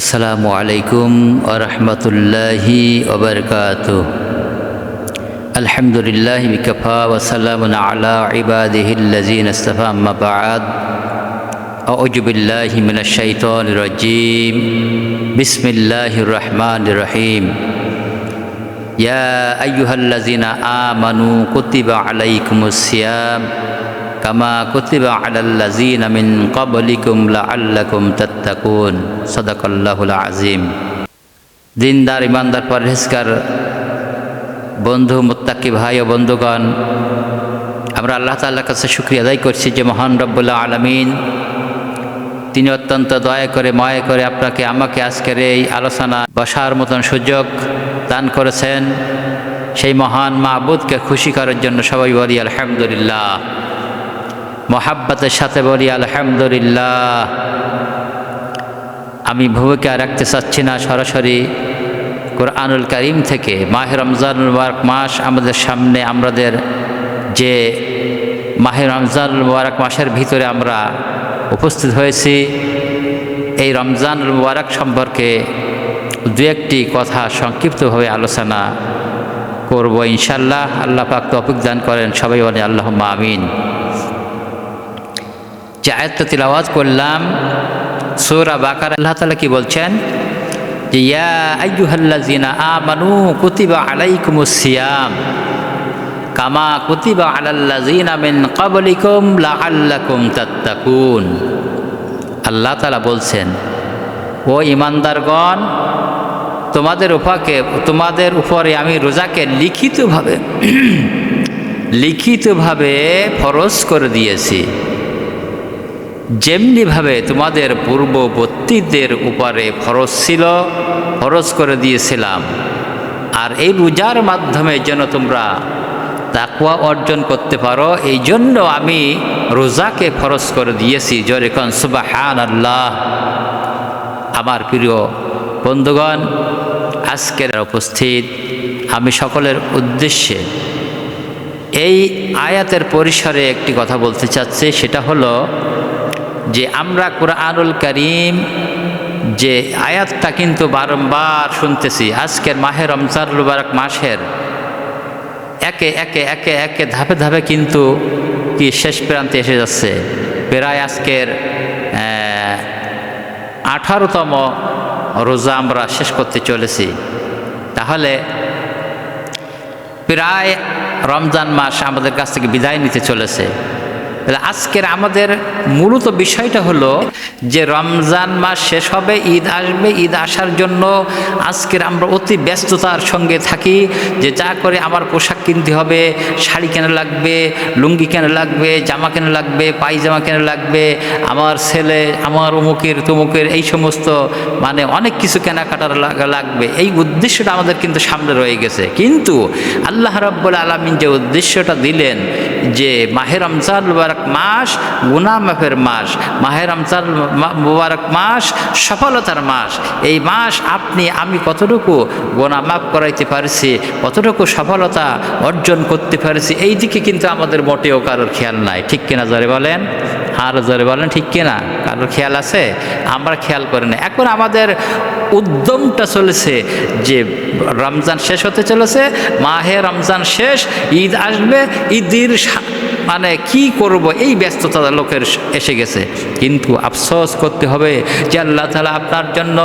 السلام عليكم ورحمة الله وبركاته. الحمد لله بكفى وسلام على عباده الذين استفى ما بعد. أعوذ بالله من الشيطان الرجيم. بسم الله الرحمن الرحيم. يا أيها الذين آمنوا كتب عليكم الصيام. কামা কুতিবা আলাল্লাযীনা মিন ক্বাবলিকুম লাআল্লাকুম তাত্তাকুন। সাদাকাল্লাহুল আযীম। দিনদার, ইমানদার, পরহেজগার, বন্ধু, মোত্তাকি ভাই ও বন্ধুগণ, আমরা আল্লাহ তাল্লাহ কাছে শুক্রিয়া আদায় করছি যে মহান রব্বুল্লাহ আলমিন তিনি অত্যন্ত দয়া করে, ময়া করে আপনাকে, আমাকে আজকের এই আলোচনা বসার মতন সুযোগ দান করেছেন। সেই মহান মাহবুদকে খুশি করার জন্য সবাই বলি আলহামদুলিল্লাহ। মহাব্বতের সাথে বলি, আলহামদুলিল্লাহ, আমি ভূমিকা রাখতে চাচ্ছি না সরাসরি কোরআনুল করিম থেকে। মাহে রমজানুল মুবারক মাস আমাদের সামনে, আমাদের যে মাহে রমজানুল মুবারক মাসের ভিতরে আমরা উপস্থিত হয়েছি, এই রমজানুল মুবারক সম্পর্কে দু একটি কথা সংক্ষিপ্তভাবে আলোচনা করব ইনশাল্লাহ আল্লাহ পাক তফিক দান করেন। সবাই বলে আল্লাহ আমিন। যে আয়াতটা তিলাওয়াত করলাম, সৌরা বাকার, আল্লাহ তালা কি বলছেন? যে, ইয়া আইয়ুহাল্লাযিনা আমানু কুতিবা আলাইকুমুস সিয়াম, কামা কুতিবা আলাল্লাযিনা মিন ক্বাবলিকুম লাআল্লাকুম তাত্তাকুন। আল্লাহ তালা বলছেন, ও ইমানদারগণ তোমাদের উপাকে, তোমাদের উপরে আমি রোজাকে লিখিতভাবে লিখিতভাবে ফরজ করে দিয়েছি। যেমনিভাবে তোমাদের পূর্ববর্তীদের উপরে ফরজ ছিল, ফরজ করে দিয়েছিলাম। আর এই রোজার মাধ্যমে যেন তোমরা তাকুয়া অর্জন করতে পারো এই জন্য আমি রোজাকে ফরজ করে দিয়েছি। জরেখন সুবাহান আল্লাহ আমার প্রিয় বন্ধুগণ, আজকের উপস্থিত আমি সকলের উদ্দেশ্যে এই আয়াতের পরিসরে একটি কথা বলতে চাচ্ছি, সেটা হলো যে আমরা কোরআনুল করিম যে আয়াতটা কিন্তু বারংবার শুনতেছি। আজকের মাহের রমজানুল মুবারক মাসের একে একে একে একে ধাপে ধাপে কিন্তু কি শেষ প্রান্তে এসে যাচ্ছে। প্রায় আজকের আঠারোতম রোজা আমরা শেষ করতে চলেছি। তাহলে প্রায় রমজান মাস আমাদের কাছ থেকে বিদায় নিতে চলেছে। তাহলে আজকের আমাদের মূলত বিষয়টা হলো যে রমজান মাস শেষ হবে, ঈদ আসবে, ঈদ আসার জন্য আজকের আমরা অতি ব্যস্ততার সঙ্গে থাকি যে যা করে আমার পোশাক কিনতে হবে, শাড়ি কেনা লাগবে, লুঙ্গি কেনা লাগবে, জামা কেনা লাগবে, পায়জামা কেনা লাগবে, আমার ছেলে, আমার অমুকের তমুকের এই সমস্ত মানে অনেক কিছু কেনাকাটার লাগবে। এই উদ্দেশ্যটা আমাদের কিন্তু সামনে রয়ে গেছে। কিন্তু আল্লাহ রব্বুল আলমিন যে উদ্দেশ্যটা দিলেন যে মাহের রমজান মুবারক মাস গুনা মাফের মাস মাহের রমজান মুবারক মাস, সফলতার মাস, এই মাস আপনি, আমি কতটুকু গোনা মাফ করাইতে পারছি, কতটুকু সফলতা অর্জন করতে পারছি, এই দিকে কিন্তু আমাদের মোটেও কারোর খেয়াল নাই, ঠিক কিনা জরে বলেন? আর জরে বলেন, ঠিক কিনা? কারোর খেয়াল আছে? আমরা খেয়াল করি না। এখন আমাদের উদ্যমটা চলেছে যে রমজান শেষ হতে চলেছে, মাহে রমজান শেষ, ঈদ আসবে, ঈদের মানে কি করব? এই ব্যস্ততা লোকের এসে গেছে। কিন্তু আফসোস করতে হবে যে আল্লাহ তালা আপনার জন্য,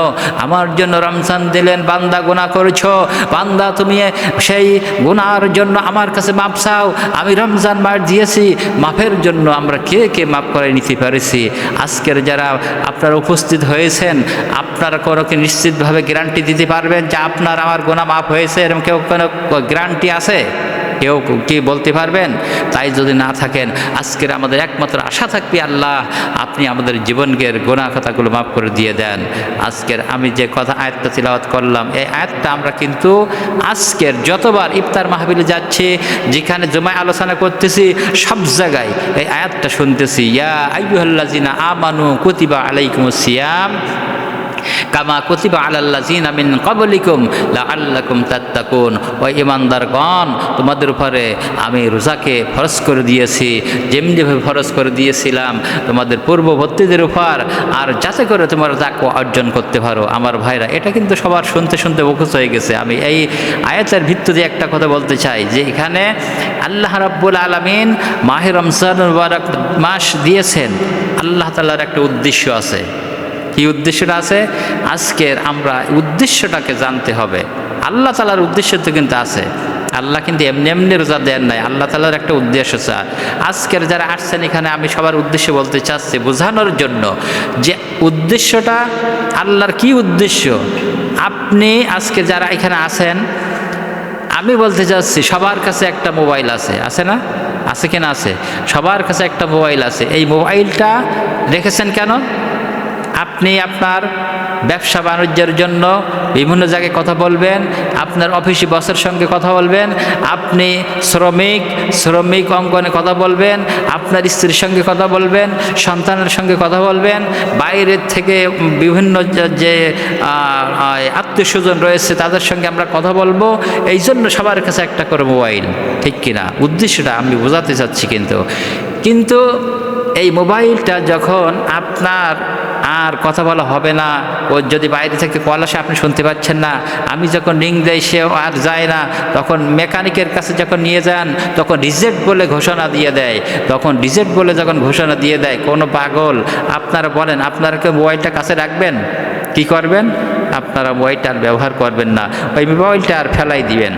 আমার জন্য রমজান দিলেন, বান্দা গুণা করেছ। বান্দা তুমি সেই গুনার জন্য আমার কাছে মাপ চাও। আমি রমজান মাস দিয়েছি মাফের জন্য আমরা কে কে মাফ করে নিতে পারেছি? আজকের যারা আপনারা উপস্থিত হয়েছেন, আপনারা কোনো কি নিশ্চিতভাবে গ্যারান্টি দিতে পারবেন যে আপনার আমার গোনা মাফ হয়েছে? এরকম কেউ কোনো গ্যারান্টি আছে? কেউ কি বলতে পারবেন? তাই যদি না থাকেন, আজকের আমাদের একমাত্র আশা থাকবে আল্লাহ, আপনি আমাদের জীবনকে গোনা কথাগুলো মাফ করে দিয়ে দেন। আজকের আমি যে কথা আয়াতটা তিলাওয়াত করলাম, এই আয়াতটা আমরা কিন্তু আজকের যতবার ইফতার মাহবিলে যাচ্ছি, যেখানে জমায় আলোচনা করতেছি, সব জায়গায় এই আয়াতটা শুনতেছি। ইয়া আইয়ুহাল্লাজিনা আমানু কুতিবা আলাইকুম সিয়াম। কামা কুতিবা আলাল্লাযিনা মিন ক্বাবলিকুম লাআল্লাকুম তাত্তাকুন। ও ইমানদারগণ তোমাদের উপরে আমি রোজাকে ফরজ করে দিয়েছি যেমনিভাবে ফরজ করে দিয়েছিলাম, তোমাদের পূর্ববর্তীদের উপর, আর যাতে করে তোমরা তাকে অর্জন করতে পারো। আমার ভাইরা, এটা কিন্তু সবার শুনতে শুনতে মুখস্থ হয়ে গেছে। আমি এই আয়াতের ভিত্তিতে একটা কথা বলতে চাই, যে এখানে আল্লাহ রাব্বুল আলমিন মাহে রমজান মাস দিয়েছেন। আল্লাহ তালার একটা উদ্দেশ্য আছে। কি উদ্দেশ্যটা আছে? আজকের আমরা উদ্দেশ্যটাকে জানতে হবে। আল্লাহ তালার উদ্দেশ্য তো কিন্তু আছে। আল্লাহ কিন্তু এমনি এমনি রোজা দেন নাই। আল্লাহ তালার একটা উদ্দেশ্য চায় আজকের যারা আসছেন এখানে, আমি সবার উদ্দেশ্য বলতে চাচ্ছি বোঝানোর জন্য যে উদ্দেশ্যটা আল্লাহর কি উদ্দেশ্য? আপনি আজকে যারা এখানে আছেন, আমি বলতে চাচ্ছি সবার কাছে একটা মোবাইল আছে। আছে না? আছে কিনা আছে? সবার কাছে একটা মোবাইল আছে। এই মোবাইলটা রেখেছেন কেন? আপনি আপনার ব্যবসা বাণিজ্যের জন্য বিভিন্ন জায়গায় কথা বলবেন, আপনার অফিসি বসের সঙ্গে কথা বলবেন, আপনি শ্রমিক শ্রমিক অঙ্গনে কথা বলবেন, আপনার স্ত্রীর সঙ্গে কথা বলবেন, সন্তানের সঙ্গে কথা বলবেন, বাইরের থেকে বিভিন্ন যে- যে আত্মীয় স্বজন রয়েছে তাদের সঙ্গে আমরা কথা বলব, এই জন্য সবার কাছে একটা করে মোবাইল, ঠিক কিনা? উদ্দেশ্যটা আমি বোঝাতে চাচ্ছি কিন্তু। কিন্তু এই মোবাইলটা যখন আপনার আর কথা বলা হবে না, ও যদি বাইরে থেকে কল আসে, আপনি শুনতে পাচ্ছেন না। আমি যখন রিং দেয়, সে আর যায় না। তখন মেকানিকের কাছে যখন নিয়ে যান, তখন রিজেক্ট বলে ঘোষণা দিয়ে দেয়। তখন রিজেক্ট বলে যখন ঘোষণা দিয়ে দেয়, কোনো পাগল, আপনারা বলেন, আপনারা কি মোবাইলটা কাছে রাখবেন? কি করবেন? আপনারা মোবাইলটা আর ব্যবহার করবেন না। ওই মোবাইলটা আর ফেলাই দিবেন।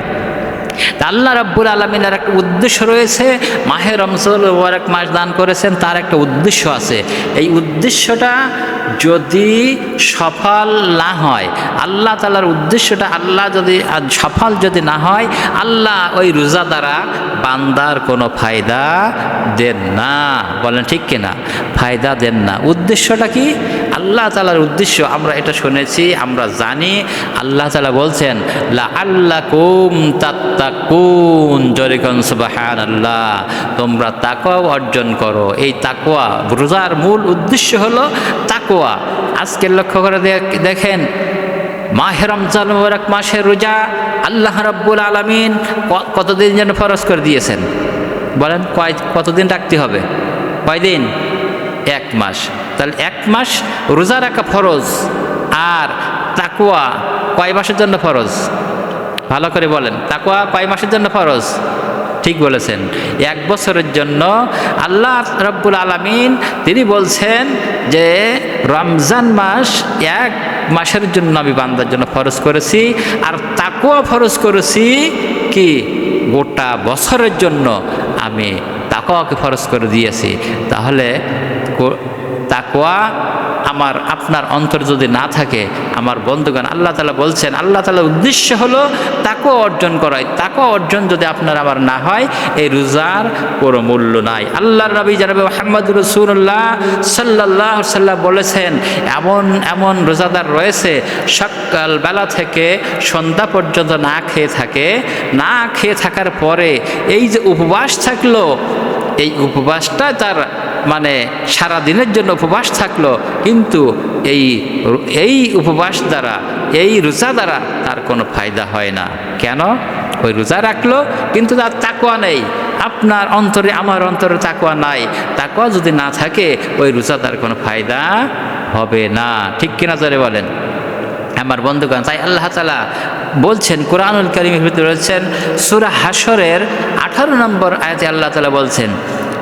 তা আল্লাহ রাব্বুল আলমিনের একটা উদ্দেশ্য রয়েছে, মাহে রমজল এক মাস দান করেছেন, তার একটা উদ্দেশ্য আছে। এই উদ্দেশ্যটা যদি সফল না হয়, আল্লাহ তালার উদ্দেশ্যটা আল্লাহ যদি সফল যদি না হয়, আল্লাহ ওই রোজা দ্বারা বান্দার কোনো ফায়দা দেন না। বলেন ঠিক কিনা? ফায়দা দেন না। উদ্দেশ্যটা কি? আল্লাহ তালার উদ্দেশ্য। আমরা এটা শুনেছি, আমরা জানি। আল্লাহ তালা বলছেন আল্লাহ কুম তাত্তাকুন। জরিকন সুবাহান আল্লাহ তোমরা তাকওয়া অর্জন করো। এই তাকওয়া, রোজার মূল উদ্দেশ্য হলো তাকওয়া। আজকের লক্ষ্য করে দেখ- দেখেন, মাহে রমজান মাসের রোজা আল্লাহ রাব্বুল আলামিন কতদিন যেন ফরজ করে দিয়েছেন? বলেন, কয় কতদিন রাখতে হবে? কয়দিন এক মাস। তাহলে এক মাস রোজা রাখা ফরজ আর তাকুয়া কয় মাসের জন্য ফরজ? ভালো করে বলেন তাকুয়া কয় মাসের জন্য ফরজ? ঠিক বলেছেন। এক বছরের জন্য আল্লাহ রব্বুল আলমিন তিনি বলছেন যে, রমজান মাস এক মাসের জন্য আমি বান্দার জন্য ফরজ করেছি, আর তাকুয়া ফরজ করেছি কি? গোটা বছরের জন্য আমি তাকুয়াকে ফরজ করে দিয়েছি। তাহলে তাকুয়া আমার, আপনার অন্তর যদি না থাকে, আমার বন্ধুগণ, আল্লাহ তালা বলছেন, আল্লাহ তালার উদ্দেশ্য হলো তাকেও অর্জন করাই। তাকেও অর্জন যদি আপনার আমার না হয়, এই রোজার কোনো মূল্য নাই। আল্লাহর নবী জানাবে মোহাম্মদ রসুল্লাহ সাল্লাহ সাল্লাম বলেছেন, এমন এমন রোজাদার রয়েছে সকাল বেলা থেকে সন্ধ্যা পর্যন্ত না খেয়ে থাকে। না খেয়ে থাকার পরে এই যে উপবাস থাকল, এই উপবাসটা তার মানে সারা দিনের জন্য উপবাস থাকল, কিন্তু এই এই উপবাস দ্বারা, এই রোজা দ্বারা তার কোনো ফায়দা হয় না। কেন? ওই রোজা রাখল, কিন্তু তার তাকুয়া নেই। আপনার অন্তরে, আমার অন্তরে তাকুয়া নাই। তাকুয়া যদি না থাকে, ওই রোজা তার কোনো ফায়দা হবে না। ঠিক কিনা জোরে বলেন? আমার বন্ধুগণ, তাই আল্লাহ তালা বলছেন, কোরআনুল করিমের ভিতরে বলছেন সুরা হাসরের আঠারো নম্বর আয়াতে আল্লাহ তালা বলছেন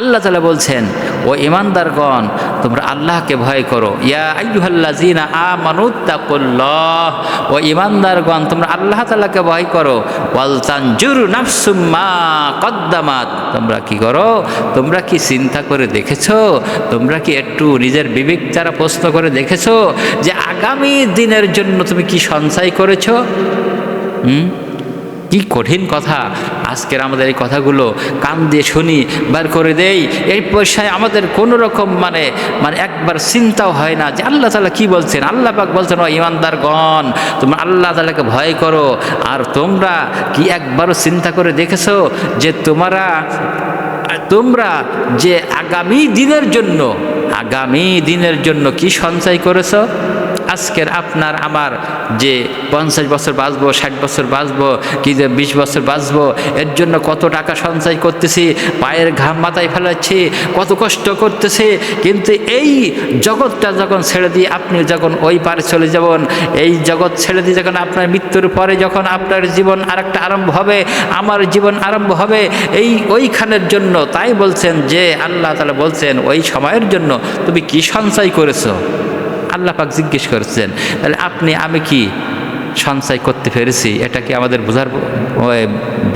আল্লাহ তালা বলছেন, ও ইমানদারগণ তোমরা আল্লাহকে ভয় করো। ইয়া আইয়ুহাল্লাযীনা আমানুত্তাকুল্লাহ ও ইমানদারগণ তোমরা আল্লাহ তালাকে ভয় করো। ওয়াল তানজুর নাফসুম কদ্দামাত। তোমরা কি করো? তোমরা কি চিন্তা করে দেখেছ? তোমরা কি একটু নিজের বিবেক দ্বারা প্রশ্ন করে দেখেছ যে আগামী দিনের জন্য তুমি কি সঞ্চয় করেছ? হুম? কি কঠিন কথা? আজকের আমাদের এই কথাগুলো কান দিয়ে শুনি, বার করে দেই। এই পয়সায় আমাদের কোনো রকম মানে মানে একবার চিন্তাও হয় না যে আল্লাহ তালা কি বলছেন? আল্লাহ পাক বলছেন, ও ইমানদারগণ তোমরা আল্লাহ তালাকে ভয় করো। আর তোমরা কি একবারও চিন্তা করে দেখেছ যে তোমরা তোমরা যে আগামী দিনের জন্য, আগামী দিনের জন্য কি সঞ্চয় করেছ? আজকের আপনার, আমার যে পঞ্চাশ বছর বাঁচবো, ষাট বছর বাঁচবো, কি যে বিশ বছর বাঁচবো, এর জন্য কত টাকা সঞ্চয় করতেছি, পায়ের ঘাম মাথায় ফেলাচ্ছি, কত কষ্ট করতেছি, কিন্তু এই জগৎটা যখন ছেড়ে দিয়ে আপনি যখন ওই পারে চলে যাবেন, এই জগৎ ছেড়ে দিয়ে যখন আপনার মৃত্যুর পরে যখন আপনার জীবন আরেকটা আরম্ভ হবে, আমার জীবন আরম্ভ হবে, এই ওইখানের জন্য তাই বলছেন যে আল্লাহ তালা বলছেন, ওই সময়ের জন্য তুমি কি সঞ্চয় করেছ? আল্লাহ পাক জিজ্ঞেস করছেন, তাহলে আপনি, আমি কি সঞ্চয় করতে পেরেছি? এটা কি আমাদের বোঝার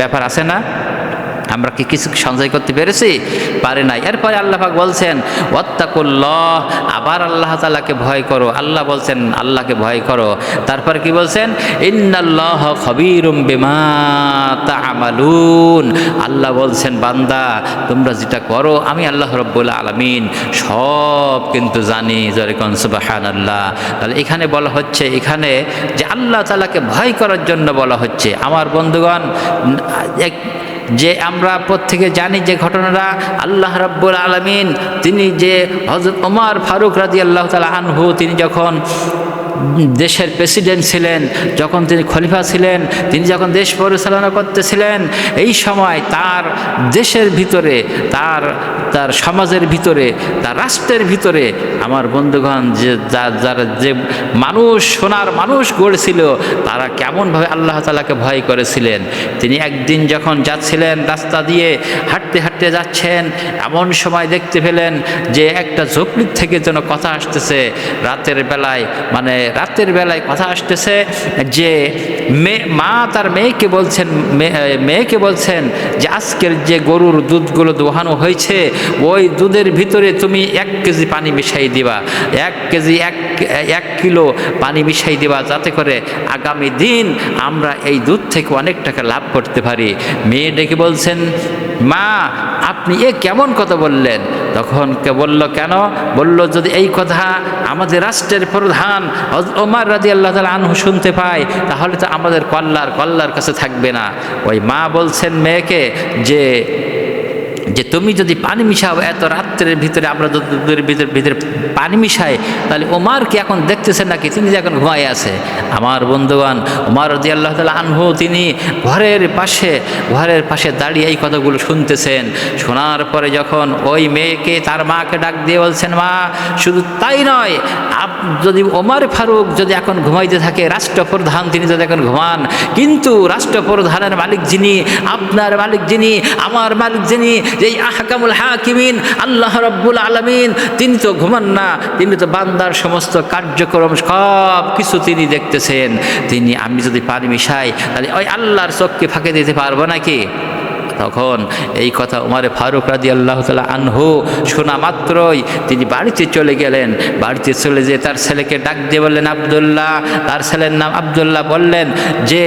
ব্যাপার আছে না? আমরা কি কিছু সঞ্চয় করতে পেরেছি? পারে নাই। এরপরে আল্লাহ পাক বলছেন, ওয়াত্তাকুল্লাহ আবার আল্লাহ তালাকে ভয় করো। আল্লাহ বলছেন, আল্লাহকে ভয় করো। তারপর কি বলছেন, ইন্নাল্লাহ খবিরুম বিমা তা'মালুন আল্লাহ বলছেন, বান্দা, তোমরা যেটা করো, আমি আল্লাহ রব্বুল আলামিন সব কিন্তু জানি। যেরকম সুবাহান আল্লাহ তাহলে এখানে বলা হচ্ছে, এখানে যে আল্লাহ তালাকে ভয় করার জন্য বলা হচ্ছে। আমার বন্ধুগণ, এক যে আমরা প্রত্যেকে জানি যে ঘটনাটা আল্লাহ রাব্বুল আলমিন, তিনি যে হজরত ওমর ফারুক রাজি আল্লাহ তালা আনহু, তিনি যখন দেশের প্রেসিডেন্ট ছিলেন, যখন তিনি খলিফা ছিলেন, তিনি যখন দেশ পরিচালনা করতেছিলেন, এই সময় তার দেশের ভিতরে, তার তার সমাজের ভিতরে, তার রাষ্ট্রের ভিতরে আমার বন্ধুগণ, যে যারা যে মানুষ, সোনার মানুষ গড়েছিল, তারা কেমনভাবে আল্লাহ তালাকে ভয় করেছিলেন। তিনি একদিন যখন যাচ্ছিলেন রাস্তা দিয়ে হাঁটতে হাঁটতে যাচ্ছেন, এমন সময় দেখতে পেলেন যে একটা ঝোপড়ির থেকে যেন কথা আসতেছে। রাতের বেলায় মানে রাতের বেলায় কথা আসতেছে যে মেয়ে মা তার মেয়েকে বলছেন মেয়েকে বলছেন যে আজকের যে গরুর দুধগুলো দোহানো হয়েছে, ওই দুধের ভিতরে তুমি এক কেজি পানি মিশাই দিবা। এক কেজি, এক এক কিলো পানি মিশাই দিবা যাতে করে আগামী দিন আমরা এই দুধ থেকে অনেক টাকা লাভ করতে পারি। মেয়ে ডেকে বলছেন মা, আপনি এ কেমন কথা বললেন? তখন কে বলল, কেন? বলল, যদি এই কথা আমাদের রাষ্ট্রের প্রধান ওমার রাজি আল্লাহ তালা আনহু শুনতে পায়, তাহলে তো আমাদের কল্লার কল্লার কাছে থাকবে না। ওই মা বলছেন, মেয়েকে যে যে তুমি যদি পানি মিশাও, এত রাত্রের ভিতরে আমরা ভিতরে ভিতরে পানি মিশাই, তাহলে ওমার কি এখন দেখতেছেন নাকি? তিনি যে এখন ঘুমাই আছে। আমার বন্ধুগণ, ওমার রদি আল্লাহ তালা আনহু, তিনি ঘরের পাশে ঘরের পাশে দাঁড়িয়ে এই কথাগুলো শুনতেছেন। শোনার পরে যখন ওই মেয়েকে, তার মাকে ডাক দিয়ে বলছেন, মা, শুধু তাই নয়, আপ, যদি ওমার ফারুক যদি এখন ঘুমাইতে থাকে, রাষ্ট্রপ্রধান তিনি যদি এখন ঘুমান, কিন্তু রাষ্ট্রপ্রধানের মালিক যিনি, আপনার মালিক যিনি, আমার মালিক যিনি যেই আহকামুল হাকিমিন, আল্লাহ রব্বুল আলমিন, তিনি তো ঘুমান না, তিনি তো বান্দার সমস্ত কার্যক্রম সব কিছু তিনি দেখতেছেন। তিনি, আমি যদি পানি মিশাই, তাহলে ওই আল্লাহর চোখকে ফাঁকে দিতে পারব নাকি? তখন এই কথা উমারে ফারুক রাজি আল্লাহ তালা আনহু শোনা মাত্রই তিনি বাড়িতে চলে গেলেন। বাড়িতে চলে যেয়ে তার ছেলেকে ডাক দিয়ে বললেন, আবদুল্লাহ। তার ছেলের নাম আবদুল্লাহ বললেন যে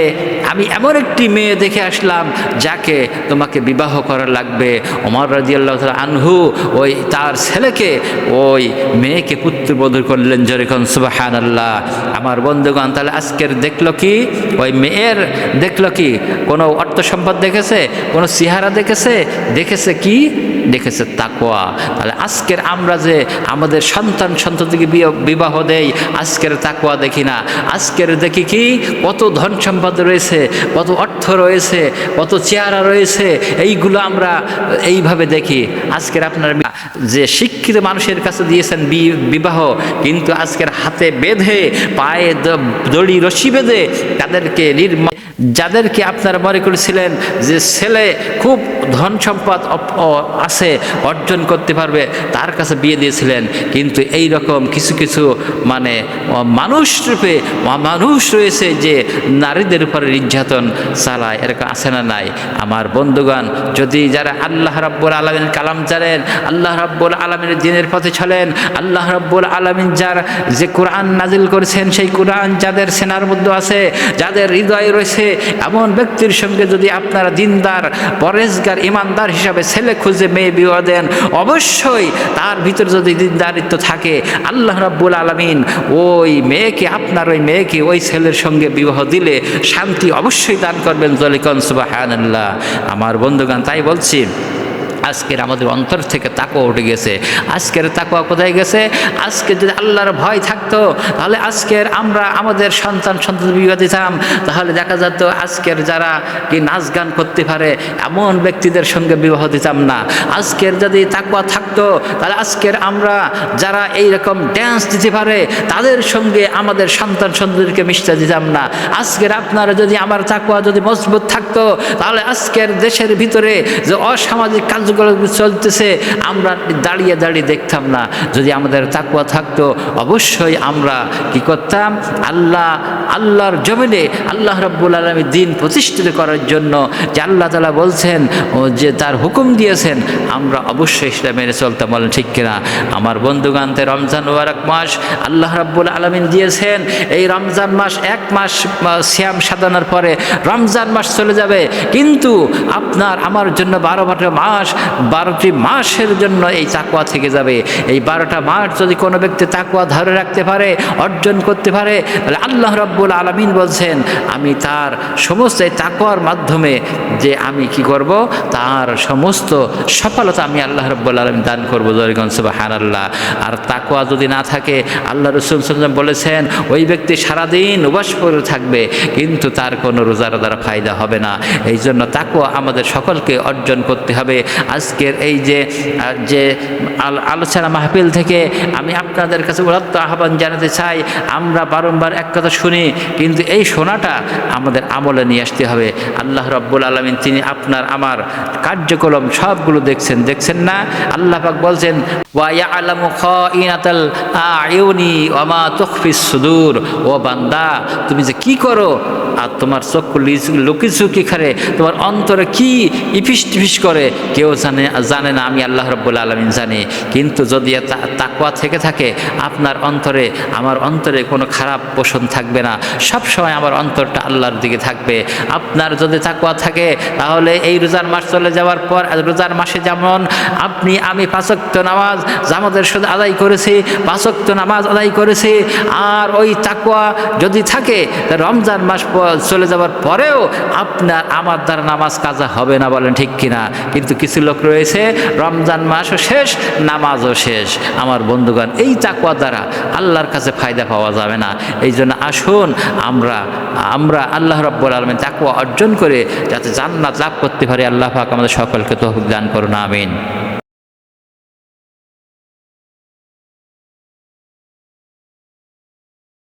আমি এমন একটি মেয়ে দেখে আসলাম যাকে তোমাকে বিবাহ করা লাগবে। ওমর রাজি আল্লাহ আনহু ওই তার ছেলেকে ওই মেয়েকে পুত্রবোধ করলেন যেরকম সুবাহান আল্লাহ আমার বন্ধুগণ, তাহলে আজকের দেখল কি? ওই মেয়ের দেখল কি? কোনো অর্থ সম্পদ দেখেছে? কোনো চেহারা দেখেছে? দেখেছে কি? দেখেছে তাকোয়া তাহলে আজকের আমরা যে আমাদের সন্তান সন্ততিকে বিবাহ দেই, আজকের তাকোয়া দেখি না। আজকের দেখি কি? কত ধন সম্পদ রয়েছে, কত অর্থ রয়েছে, কত চেহারা রয়েছে, এইগুলো আমরা এইভাবে দেখি। আজকের আপনার যে শিক্ষিত মানুষের কাছে দিয়েছেন বিবাহ, কিন্তু আজকের হাতে বেঁধে, পায়ে দড়ি রশি বেঁধে তাদেরকে নির্ম যাদেরকে আপনারা মনে করেছিলেন যে ছেলে খুব ধন সম্পদ আছে, অর্জন করতে পারবে, তার কাছে বিয়ে দিয়েছিলেন। কিন্তু এই রকম কিছু কিছু মানে মানুষ রূপে মানুষ রয়েছে যে নারীদের উপরে নির্যাতন চালায়। এরকম আছে না নাই? আমার বন্ধুগণ, যদি যারা আল্লাহ রাব্বুল আলমিন কালাম জানেন, আল্লাহ রাব্বুল আলমিনের দিনের পথে চলেন, আল্লাহ রাব্বুল আলমিন যার যে কোরআন নাজিল করেছেন, সেই কোরআন যাদের সেনার মধ্যে আছে, যাদের হৃদয় রয়েছে এমন ব্যক্তির সঙ্গে যদি আপনারা দিনদার, পরেজগার, ইমানদার হিসাবে ছেলে খুঁজে, মেয়ে বিবাহ দেন, অবশ্যই তার ভিতরে যদি দিনদারিত্ব থাকে, আল্লাহ রাব্বুল আলমিন ওই মেয়েকে, আপনার ওই মেয়েকে ওই ছেলের সঙ্গে বিবাহ দিলে শান্তি অবশ্যই দান করবেন জলিকন সুবাহ আমার বন্ধুগান তাই বলছি আজকের আমাদের অন্তর থেকে তাকুয়া উঠে গেছে। আজকের তাকুয়া কোথায় গেছে? আজকে যদি আল্লাহর ভয় থাকতো, তাহলে আজকের আমরা আমাদের সন্তান সন্তান বিবাহ দিতাম। তাহলে দেখা যেত আজকের যারা কি নাচ গান করতে পারে, এমন ব্যক্তিদের সঙ্গে বিবাহ দিতাম না। আজকের যদি তাকুয়া থাকতো, তাহলে আজকের আমরা যারা এই রকম ড্যান্স দিতে পারে, তাদের সঙ্গে আমাদের সন্তান সন্তানকে মিশতে দিতাম না। আজকের আপনারা যদি আমার তাকুয়া যদি মজবুত থাকতো, তাহলে আজকের দেশের ভিতরে যে অসামাজিক কাজ কাজগুলো চলতেছে, আমরা দাঁড়িয়ে দাঁড়িয়ে দেখতাম না। যদি আমাদের তাকুয়া থাকতো, অবশ্যই আমরা কি করতাম? আল্লাহ, আল্লাহর জমিনে আল্লাহ রব্বুল আলমী দিন প্রতিষ্ঠিত করার জন্য যে আল্লাহ তালা বলছেন যে তার হুকুম দিয়েছেন, আমরা অবশ্যই সেটা মেনে চলতাম, বলেন ঠিক কিনা? আমার বন্ধুগান্তে রমজান ওয়ারাক মাস, আল্লাহ রব্বুল আলমিন দিয়েছেন, এই রমজান মাস এক মাস শ্যাম সাধনার পরে রমজান মাস চলে যাবে, কিন্তু আপনার, আমার জন্য বারো বারো মাস বারোটি মাসের জন্য এই তাকুয়া থেকে যাবে। এই বারোটা মাস যদি কোনো ব্যক্তি তাকুয়া ধরে রাখতে পারে, অর্জন করতে পারে, তাহলে আল্লাহ রব্বুল আলমিন বলছেন, আমি তার সমস্ত এই তাকুয়ার মাধ্যমে যে আমি কি করব, তার সমস্ত সফলতা আমি আল্লাহ রব্বুল আলম দান করব। জরিগঞ্জ হান আল্লাহ আর তাকুয়া যদি না থাকে, আল্লাহ রসুল সাল্লাম বলেছেন, ওই ব্যক্তি সারাদিন উবাস করে থাকবে, কিন্তু তার কোনো রোজার দ্বারা ফায়দা হবে না। এই জন্য তাকুয়া আমাদের সকলকে অর্জন করতে হবে। আজকের এই যে যে আলোচনা মাহফিল থেকে আমি আপনাদের কাছে উদাত্ত আহ্বান জানাতে চাই, আমরা বারংবার এক কথা শুনি, কিন্তু এই শোনাটা আমাদের আমলে নিয়ে আসতে হবে। আল্লাহ রব্বুল আলমিন তিনি আপনার, আমার কার্যকলম সবগুলো দেখছেন দেখছেন না? আল্লাহ পাক বলছেন, ওয়া আলামু সুদূর। ও বান্দা, তুমি যে কি করো? আর তোমার চক্ষু লুকিচুকি খারে, তোমার অন্তরে কি ইফিস টিফিস করে, কেউ জানে জানে না, আমি আল্লাহ রব্বুল আলমিন জানি। কিন্তু যদি তাকুয়া থেকে থাকে, আপনার অন্তরে আমার অন্তরে কোনো খারাপ পোষণ থাকবে না। সব সময় আমার অন্তরটা আল্লাহর দিকে থাকবে। আপনার যদি তাকুয়া থাকে, তাহলে এই রোজার মাস চলে যাওয়ার পর রোজার মাসে যেমন আপনি, আমি পাঁচক্ত নামাজ জামাতের সাথে আদায় করেছি পাঁচক্ত নামাজ আদায় করেছি, আর ওই তাকুয়া যদি থাকে রমজান মাস চলে যাওয়ার পরেও আপনার আমার দ্বারা নামাজ কাজা হবে না বলেন ঠিক কিনা? কিন্তু কিছু লোক রয়েছে, রমজান মাসও শেষ, নামাজও শেষ। আমার বন্ধুগণ, এই তাকুয়া দ্বারা আল্লাহর কাছে ফায়দা পাওয়া যাবে না। এই জন্য আসুন, আমরা আমরা আল্লাহ রব্বুল আলমের তাকুয়া অর্জন করে যাতে জান্নাত লাভ করতে পারি। আল্লাহ পাক আমাদের সকলকে তহবিক দান করুন, আমিন।